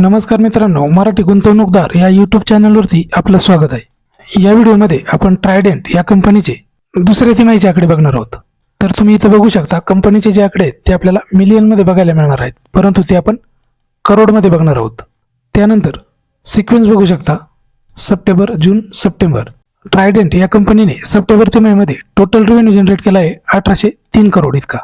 नमस्कार मित्रांनो मराठी गुंतवणूकदार या यूट्यूब चॅनलवरती आपलं स्वागत आहे. या व्हिडिओमध्ये आपण ट्रायडेंट या कंपनीचे दुसऱ्या तिमाहीचे आकडे बघणार आहोत. तर तुम्ही इथं बघू शकता कंपनीचे जे आकडे आहेत ते आपल्याला मिलियनमध्ये बघायला मिळणार आहेत. परंतु ते आपण करोडमध्ये बघणार आहोत. त्यानंतर सिक्वेन्स बघू शकता सप्टेंबर जून सप्टेंबर. ट्रायडेंट या कंपनीने सप्टेंबर तिमाहीमध्ये टोटल रेव्हेन्यू जनरेट केला आहे अठराशे तीन करोड इतका.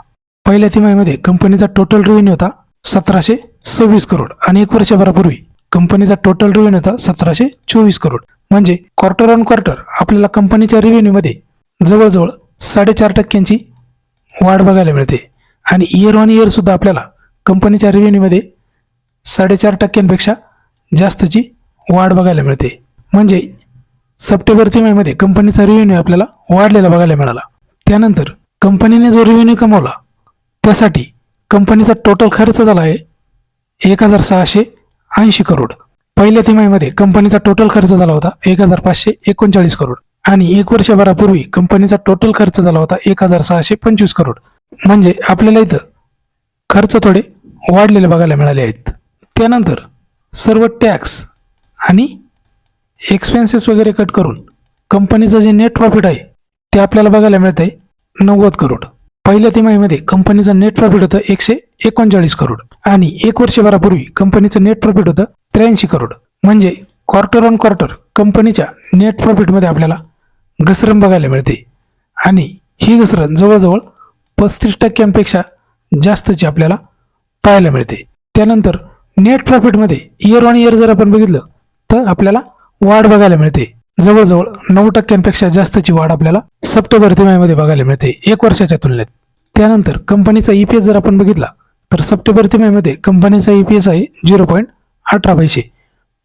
पहिल्या तिमाहीमध्ये कंपनीचा टोटल रेव्हेन्यू होता सतराशे सव्वीस करोड आणि एक वर्षभरापूर्वी कंपनीचा टोटल रेव्हेन्यू होता सतराशे चोवीस करोड. म्हणजे क्वार्टर ऑन क्वार्टर आपल्याला कंपनीच्या रेव्हेन्यूमध्ये जवळजवळ साडेचार टक्क्यांची वाढ बघायला मिळते. आणि इयर ऑन इयर सुद्धा आपल्याला कंपनीच्या रेव्हेन्यूमध्ये साडेचार टक्क्यांपेक्षा जास्तची वाढ बघायला मिळते. म्हणजे सप्टेंबरच्या मेमध्ये कंपनीचा रेव्हेन्यू आपल्याला वाढलेला बघायला मिळाला. त्यानंतर कंपनीने जो रेव्हेन्यू कमावला त्यासाठी कंपनीचा टोटल खर्च झाला आहे एक हजार सहाशे ऐंशी करोड. पहिल्या तिमाहीमध्ये कंपनीचा टोटल खर्च झाला होता एक हजार पाचशे एकोणचाळीस करोड. आणि एक वर्षभरापूर्वी कंपनीचा टोटल खर्च झाला होता एक हजार सहाशे पंचवीस करोड. म्हणजे आपल्याला इथं खर्च थोडे वाढलेले बघायला मिळाले आहेत. त्यानंतर सर्व टॅक्स आणि एक्सपेन्सेस वगैरे कट करून कंपनीचं जे नेट प्रॉफिट आहे ते आपल्याला बघायला मिळत आहे नव्वद करोड. पहिल्या तिमाहीमध्ये कंपनीचं नेट प्रॉफिट होतं एकशे एकोणचाळीस करोड. आणि एक वर्षभरापूर्वी कंपनीचं नेट प्रॉफिट होतं त्र्याऐंशी करोड. म्हणजे क्वार्टर ऑन क्वार्टर कंपनीच्या नेट प्रॉफिटमध्ये आपल्याला घसरण बघायला मिळते. आणि ही घसरण जवळजवळ पस्तीस टक्क्यांपेक्षा जास्तची आपल्याला पाहायला मिळते. त्यानंतर नेट प्रॉफिटमध्ये इयर ऑन इयर जर आपण बघितलं तर आपल्याला वाढ बघायला मिळते. जवळजवळ नऊ टक्क्यांपेक्षा जास्तची वाढ आपल्याला सप्टेंबर तिमाहीमध्ये बघायला मिळते एक वर्षाच्या तुलनेत. त्यानंतर कंपनीचा ई पी एस जर आपण बघितला तर सप्टेंबर तिमाहीमध्ये कंपनीचा ई पी एस आहे झिरो पॉईंट अठरा पैसे.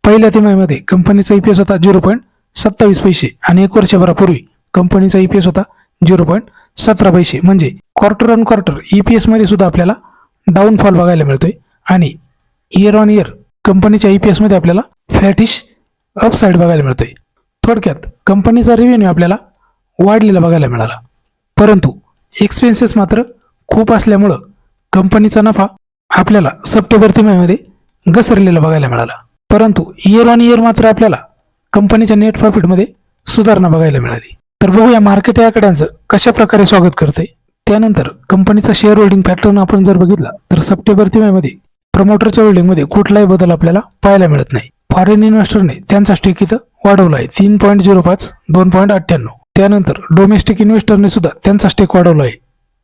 पहिल्या तिमाहीमध्ये कंपनीचा ई पी एस होता झिरो पॉईंट सत्तावीस पैसे आणि एक वर्षभरापूर्वी कंपनीचा ई पी एस होता झिरो पॉईंट सतरा पैसे. म्हणजे quarter on quarter E P एसमध्ये सुद्धा आपल्याला डाऊनफॉल बघायला मिळतोय आणि इयर ऑन इयर कंपनीच्या ई पी एसमध्ये आपल्याला फ्लॅटिश अपसाईड बघायला मिळतोय. थोडक्यात कंपनीचा रेव्हेन्यू आपल्याला वाढलेला बघायला मिळाला. परंतु एक्सपेन्सेस मात्र खूप असल्यामुळं कंपनीचा नफा आपल्याला सप्टेंबर मेमध्ये घसरलेला बघायला मिळाला. परंतु इयर ऑन इयर मात्र आपल्याला कंपनीच्या नेट प्रॉफिटमध्ये सुधारणा बघायला मिळाली. तर बघूया मार्केट या आकड्यांचं कशा प्रकारे स्वागत करते त्यानंतर कंपनीचा शेअर होल्डिंग पॅटर्न आपण जर बघितला तर सप्टेंबर मेमध्ये प्रमोटरच्या होल्डिंगमध्ये कुठलाही बदल आपल्याला पाहायला मिळत नाही. फॉरेन इन्व्हेस्टरने त्यांचा स्टेक इथं वाढवला आहे. तीन पॉईंट झिरो पाच दोन पॉईंट अठ्ठ्याण्णव. त्यानंतर डोमेस्टिक इन्व्हेस्टरने सुद्धा त्यांचा स्टेक वाढवला आहे.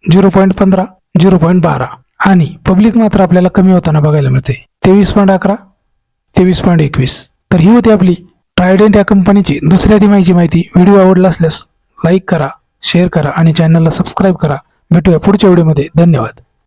झिरो पॉईंट पंधरा झिरो पॉईंट बारा. आणि पब्लिक मात्र आपल्याला कमी होताना बघायला मिळते. तेवीस पॉईंट अकरा तेवीस पॉईंट एकवीस. तर ही होती आपली ट्रायडेंट या कंपनीची दुसऱ्या तिमाहीची माहिती व्हिडिओ आवडला असल्यास लाईक करा शेअर करा आणि चॅनलला सबस्क्राईब करा. भेटूया पुढच्या व्हिडिओमध्ये धन्यवाद.